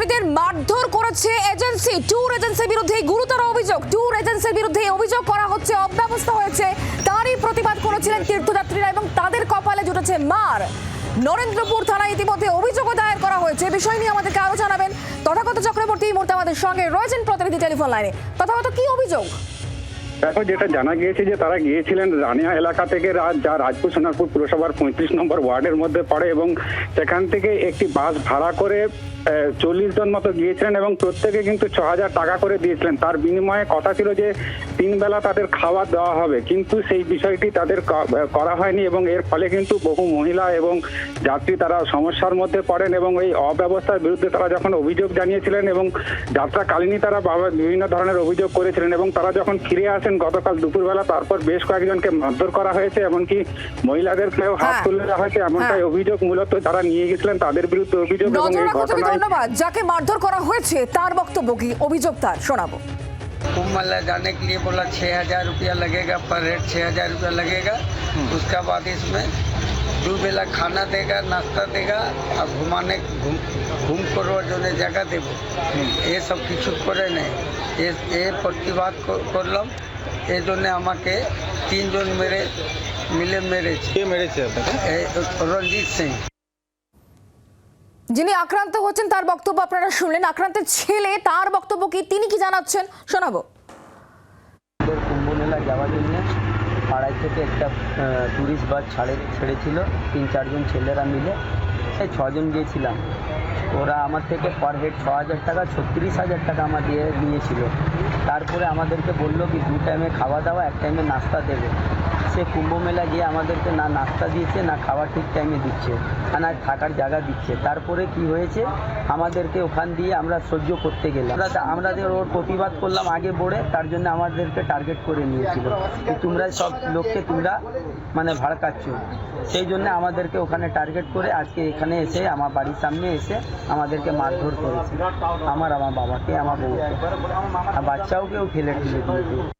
ছাত্রছাত্রীদের মারধর করেছে এজেন্সি। ট্যুর এজেন্সির বিরুদ্ধে গুরুতর অভিযোগ। ট্যুর এজেন্সির বিরুদ্ধে অভিযোগ করা হচ্ছে, অব্যবস্থা হয়েছে। তারই প্রতিবাদ করেছিলেন তীর্থযাত্রীরা এবং তাদের কপালে জুটেছে মার। নরেন্দ্রপুর থানায় ইতিমধ্যে অভিযোগও দায়ের করা হয়েছে। বিষয় নিয়ে আমাদেরকে আরও জানাবেন। তথাগত চক্রবর্তী এই মুহূর্তে আমাদের সঙ্গে রয়েছেন প্রতিনিধি টেলিফোন লাইনে। তথাগত কি অভিযোগ? দেখো, যেটা জানা গিয়েছে যে তারা গিয়েছিলেন রানিয়া এলাকা থেকে যা রাজপুর সোনারপুর পুরসভার পঁয়ত্রিশ নম্বর ওয়ার্ডের মধ্যে পড়ে এবং সেখান থেকে একটি বাস ভাড়া করে চল্লিশ জন মতো গিয়েছিলেন এবং প্রত্যেকে কিন্তু ছ হাজার টাকা করে দিয়েছিলেন তার বিনিময়ে কথা ছিল যে তিন বেলা তাদের খাবার দেওয়া হবে কিন্তু সেই বিষয়টি তাদের করা হয়নি এবং এর ফলে কিন্তু বহু মহিলা এবং যাত্রী তারা সমস্যার মধ্যে পড়েন এবং এই অব্যবস্থার বিরুদ্ধে তারা যখন অভিযোগ জানিয়েছিলেন এবং যাত্রাকালীনই তারা বাবা- বিভিন্ন ধরনের অভিযোগ করেছিলেন এবং তারা যখন ফিরে আসেন গতকাল দুপুরবেলা তারপর বেশ কয়েকজনকে মারধর করা হয়েছে এমনকি মহিলাদেরকেও হাত হ্যাঁ। তুলে দেওয়া হয়েছে এমনটাই হ্যাঁ। অভিযোগ মূলত যারা নিয়ে গেছিলেন তাদের বিরুদ্ধে অভিযোগ এবং এই ঘটনায় ধন্যবাদ যাকে মারধর করা হয়েছে তার বক্তব্য কি অভিযোগ তার শোনাবো कुंभ मेला जाने के लिए बोला छः हज़ार रुपया लगेगा पर हेड छः हज़ार रुपया लगेगा उसका बाद इसमें दो बेला खाना देगा नाश्ता देगा और घुमाने घूम घूम করবার জন্য জায়গা দেব এসব কিছু করে নেই এ- এ প্রতিবাদ কর- করলাম এই জন্য আমাকে তিনজন মেরে মিলে মেরেছে কে মেরেছে আপনাকে এই রঞ্জিত সিং যিনি আক্রান্ত হচ্ছেন, তার বক্তব্য আপনারা শুনলেন। আক্রান্তের ছেলে, তার বক্তব্য কি, তিনি কি জানাচ্ছেন? শোনাবো। আমাদের কুম্ভ মেলা যাওয়ার জন্য পাড়ায় থেকে একটা ট্যুরিস্ট বাস ছাড়ে, ছেড়েছিল। তিন, চারজন ছেলেরা মিলে এই ছজন গিয়েছিলাম। ওরা আমার থেকে পার হেড ছ হাজার টাকা, ছত্রিশ হাজার টাকা আমার দিয়ে নিয়েছিল। তারপরে আমাদেরকে বলল কি, দু টাইমে খাওয়া দাওয়া, এক টাইমে নাস্তা দেবে। সে কুম্ভ মেলা গিয়ে আমাদেরকে না নাস্তা দিয়েছে, না খাওয়া ঠিক টাইমে দিচ্ছে, না থাকার জায়গা দিচ্ছে। তারপরে কি হয়েছে? আমাদেরকে ওখান দিয়ে আমরা সহ্য করতে গেলাম। আমরা আমাদের ওর প্রতিবাদ করলাম আগে বড়ে, তার জন্য আমাদেরকে টার্গেট করে নিয়েছিল। যে তোমরা সব লোককে তোমরা মানে ভাড়কাচ্ছ। সেই জন্য আমাদেরকে ওখানে টার্গেট করে আজকে এখানে এসে আমার বাড়ির সামনে এসে আমাদেরকে মারধর করেছে। আমার আমার বাবাকে, আমার বউকে। আর বাচ্চাওকেও ফেলে ঠেলে দিয়েছে।